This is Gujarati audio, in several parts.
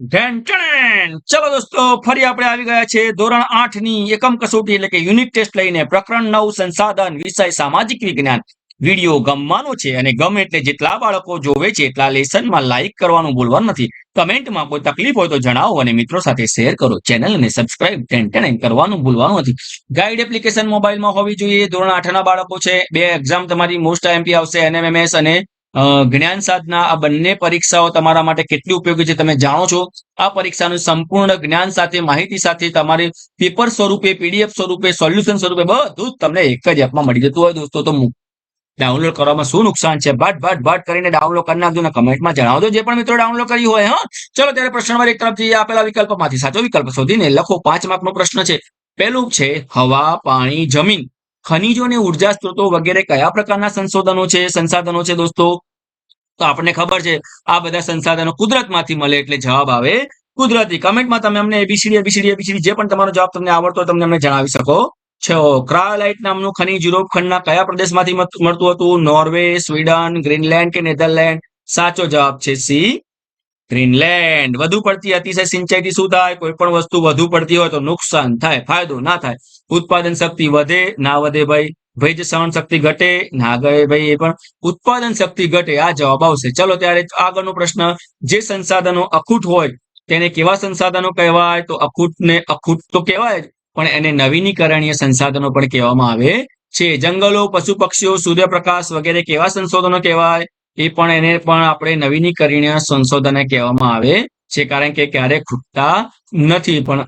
ચલો દોસ્તો, ફરી આપણે આવી ગયા છે ધોરણ આઠની એકમ કસોટી એટલે કે યુનિટ ટેસ્ટ લઈને પ્રકરણ નવ, સંસાધન, વિષય, સામાજિક વિજ્ઞાન. વીડિયો ગમવાનો છે અને ગમે એટલે જેટલા બાળકો જોવે છે એટલા લેસનમાં લાઈક કરવાનું ભૂલવાનું નથી. કમેન્ટમાં કોઈ તકલીફ હોય તો જણાવો અને મિત્રો સાથે શેર કરો. ચેનલને સબસ્ક્રાઇબ કરવાનું ભૂલવાનું નથી. ગાઈડ એપ્લિકેશન મોબાઈલમાં હોવી જોઈએ. ધોરણ આઠના બાળકો છે. બે એક્ઝામ તમારી મોસ્ટ એમપી આવશે એનએમએમએસ અને જ્ઞાન સાધના આ બંને પરીક્ષાઓ તમારા માટે કેટલી ઉપયોગી છે તમે જાણો છો? આ પરીક્ષાનું સંપૂર્ણ જ્ઞાન સાથે, માહિતી સાથે તમારે પેપર સ્વરૂપે, પીડીએફ સ્વરૂપે, સોલ્યુશન સ્વરૂપે બધું તમને એક જ એપમાં મળી જતું હોય દોસ્તો. તો ડાઉનલોડ કરવામાં શું નુકસાન છે? ભટ ભટ ભટ કરીને ડાઉનલોડ કરી નાખજો ને કમેન્ટમાં જણાવજો. જે પણ મિત્રો ડાઉનલોડ કરી હોય, હા. ચલો, ત્યારે પ્રશ્ન એક તરફથી આપેલા વિકલ્પમાંથી સાચો વિકલ્પ શોધીને લખો. પાંચ માર્કનો પ્રશ્ન છે. પહેલું છે, હવા, પાણી, જમીન. ખનિજો અને ઊર્જા સ્ત્રોતો વગેરે કયા પ્રકારના સંશોધનો છે? સંસાધનો છે દોસ્તો? તો આપણને ખબર છે, આ બધા સંસાધનો કુદરતમાંથી મળે એટલે જવાબ આવે કુદરતી. કમેન્ટમાં તમે અમને એબીસીડી એબીસીડી એબીસીડી જે પણ તમારો જવાબ તમને આવડતો તમને અમને જણાવી શકો. છો, ક્રાયોલાઇટ નામનું ખનિજ યુરોપ ખંડના કયા પ્રદેશમાંથી મળતું હતું? નોર્વે, સ્વીડન, ગ્રીનલેન્ડ કે નેધરલેન્ડ? સાચો જવાબ છે સી ગ્રીનલેન્ડ. વધુ પડતી અતિશય સિંચાઈથી શું થાય? કોઈ પણ વસ્તુ વધુ પડતી હોય તો નુકસાન થાય, ફાયદો ના થાય. ઉત્પાદન શક્તિ વધે, ના વધે ભાઈ? ભેજ સહન શક્તિ ઘટે ના ગયે ભાઈ એ પણ ઉત્પાદન શક્તિ ઘટે. આ જવાબ આવશે. ચલો ત્યારે આગળનો પ્રશ્ન, જે સંસાધનો અખૂટ હોય, તેને કેવા સંસાધનો કહેવાય? તો અખૂટને અખૂટ તો કહેવાય જ, પણ એને નવીનીકરણીય સંસાધનો પણ કહેવામાં આવે છે. જંગલો પશુ પક્ષીઓ સૂર્યપ્રકાશ વગેરે કેવા સંશોધનો કહેવાય? એ પણ એને પણ આપણે નવીનીકરણીય સંશોધને કહેવામાં આવે છે, કારણ કે ક્યારેય ખૂટતા નથી. પણ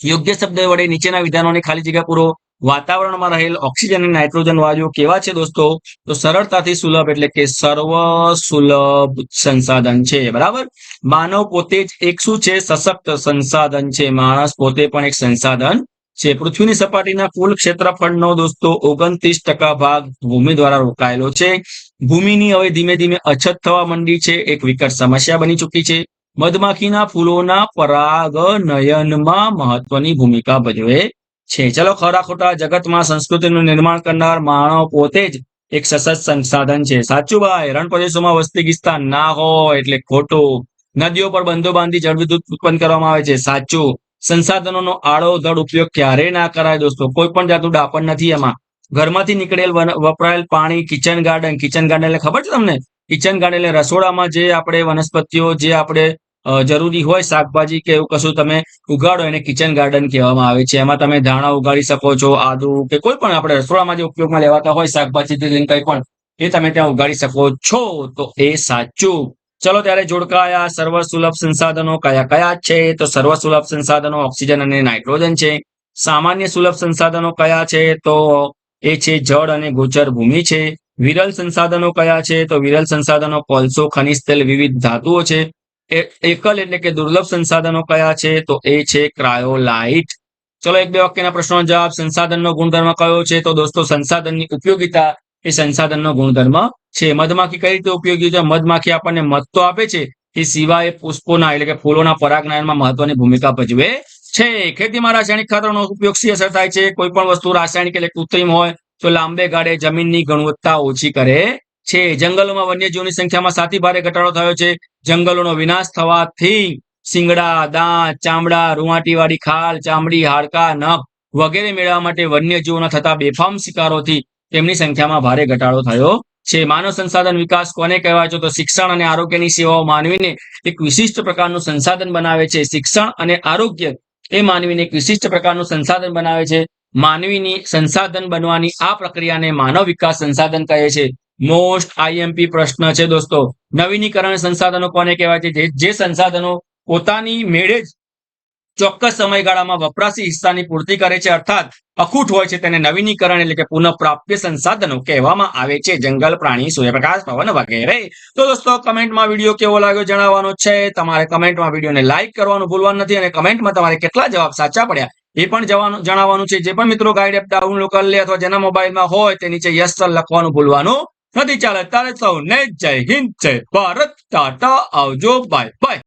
યોગ્ય શબ્દ વડે નીચેના વિધાનોની ખાલી જગ્યા પૂરો વાતાવરણમાં રહેલ ઓક્સિજન અને નાઇટ્રોજન વાયુઓ કેવા છે દોસ્તો? તો સરળતાથી સુલભ એટલે કે સર્વ સુલભ સંસાધન છે, બરાબર? માનવ પોતે જ એક શું છે? સશક્ત સંસાધન છે. માણસ પોતે પણ એક સંસાધન છે. પૃથ્વીની સપાટીના કુલ ક્ષેત્રફળનો દોસ્તો ઓગણત્રીસ ટકા ભાગ ભૂમિ દ્વારા રોકાયેલો છે. ભૂમિની હવે ધીમે ધીમે અછત થવા માંડી છે. એક વિકટ સમસ્યા બની ચૂકી છે. મધમાખીના ફૂલોના પરાગનયનમાં મહત્વની ભૂમિકા ભજવે છે. ચલો ખરા ખોટા જગતમાં સંસ્કૃતિનું નિર્માણ કરનાર માણવ પોતે જ એક સશસ્ત સંસાધન છે. સાચું ભાઈ રણ પ્રદેશોમાં વસ્તી ગીચતા ના હોય એટલે ખોટું. નદીઓ પર બંધો બાંધી જળવિદ્યુત ઉત્પન્ન કરવામાં આવે છે. સાચું. સંસાધનોનો આડો ધડ ઉપયોગ ક્યારેય ના કરાય દોસ્તો. કોઈ પણ જાતનું ડાપણ નથી એમાં. ઘરમાંથી નીકળેલ વપરાયેલ પાણી, કિચન ગાર્ડન કિચન ગાર્ડન એટલે ખબર છે તમને? કિચન ગાર્ડન એટલે રસોડામાં જે આપણે વનસ્પતિઓ, જે આપણે જરૂરી હોય શાકભાજી કે એવું કશું તમે ઉગાડો એને કિચન ગાર્ડન કહેવામાં આવે છે. એમાં તમે ધાણા ઉગાડી શકો છો, આદુ કે કોઈ પણ આપણે રસોડામાં જે ઉપયોગમાં લેવાતા હોય શાકભાજીથી લઈને કંઈ પણ, એ તમે ત્યાં ઉગાડી શકો છો. તો એ સાચું. ચલો ત્યારે જોડકાયા સર્વ સુલભ સંસાધનો કયા કયા છે? તો સર્વ સુલભ સંસાધનો ઓક્સિજન અને નાઇટ્રોજન છે. સામાન્ય સુલભ સંસાધનો કયા છે? તો એ છે જળ અને ગોચર ભૂમિ છે. વિરલ સંસાધનો કયા છે? તો વિરલ સંસાધનો કોલસો, ખનિજ તેલ વિવિધ ધાતુઓ છે. એકલ એટલે કે દુર્લભ સંસાધનો કયા છે? તો એ છે ક્રાયોલાઇટ. ચલો એક બે વાક્યના પ્રશ્નનો જવાબ. સંસાધનનો ગુણધર્મ કયો છે? તો દોસ્તો, સંસાધનની ઉપયોગિતા એ સંસાધનનો ગુણધર્મ છે. મધમાખી કઈ રીતે ઉપયોગી છે? મધમાખી આપણને મધ તો આપે છે. એ સિવાય પુષ્પોના એટલે કે ફૂલોના પરાગનયનમાં મહત્વની ભૂમિકા ભજવે છે. ખેતીમાં રાસાયણિક ખાતરનો ઉપયોગ શી અસર થાય છે? કોઈ પણ વસ્તુ રાસાયણિક એટલે કૃત્રિમ હોય, તો લાંબે ગાળે જમીનની ગુણવત્તા ઓછી કરે છે. જંગલોમાં વન્યજીવોની સંખ્યામાં સાથી ભારે ઘટાડો થયો છે. જંગલોનો વિનાશ થવાથી શિંગડા દાંત, ચામડા, રૂવાટીવાળી ખાલ, ચામડી, હાડકા, નખ વગેરે મેળવવા માટે વન્યજીવોના થતા બેફામ શિકારોથી તેમની સંખ્યામાં ભારે ઘટાડો થયો છે. માનવ સંસાધન વિકાસ કોને કહેવાય છે? તો શિક્ષણ અને આરોગ્યની સેવાઓ માનવીને એક વિશિષ્ટ પ્રકારનું સંસાધન બનાવે છે. શિક્ષણ અને આરોગ્ય એ માનવીને એક વિશિષ્ટ પ્રકારનું સંસાધન બનાવે છે. માનવીની સંસાધન બનવાની આ પ્રક્રિયાને માનવ વિકાસ સંસાધન કહે છે. મોસ્ટ આઈએમપી પ્રશ્ન છે દોસ્તો. નવીનીકરણ સંસાધનો કોને કહેવાય છે? જે- સંસાધનો પોતાની મેળે જ ચોક્કસ સમયગાળામાં વપરાશી હિસ્સાની પૂર્તિ કરે છે, અર્થાત અખૂટ હોય છે તેને નવીનીકરણ એટલે કે પુનઃપ્રાપ્ય સંસાધનો કહેવામાં આવે છે. જંગલ, પ્રાણી, સૂર્યપ્રકાશ, પવન વગેરે. તો દોસ્તો, કમેન્ટમાં વીડિયો કેવો લાગ્યો જણાવવાનો છે? તમારે કમેન્ટમાં વિડીયોને લાઈક કરવાનું ભૂલવાનું નથી અને કમેન્ટમાં તમારે કેટલા જવાબ સાચા પડ્યા એ પણ જવાનું, જણાવવાનું છે. જે પણ મિત્રો ગાઈડ એપ ડાઉનલોડ કરી લે અથવા જેના મોબાઈલમાં હોય તે નીચે યસ લખવાનું ભૂલવાનું નથી ચાલે તારે સૌને જય હિન્દ જય ભારત ટાટા આવજો બાય બાય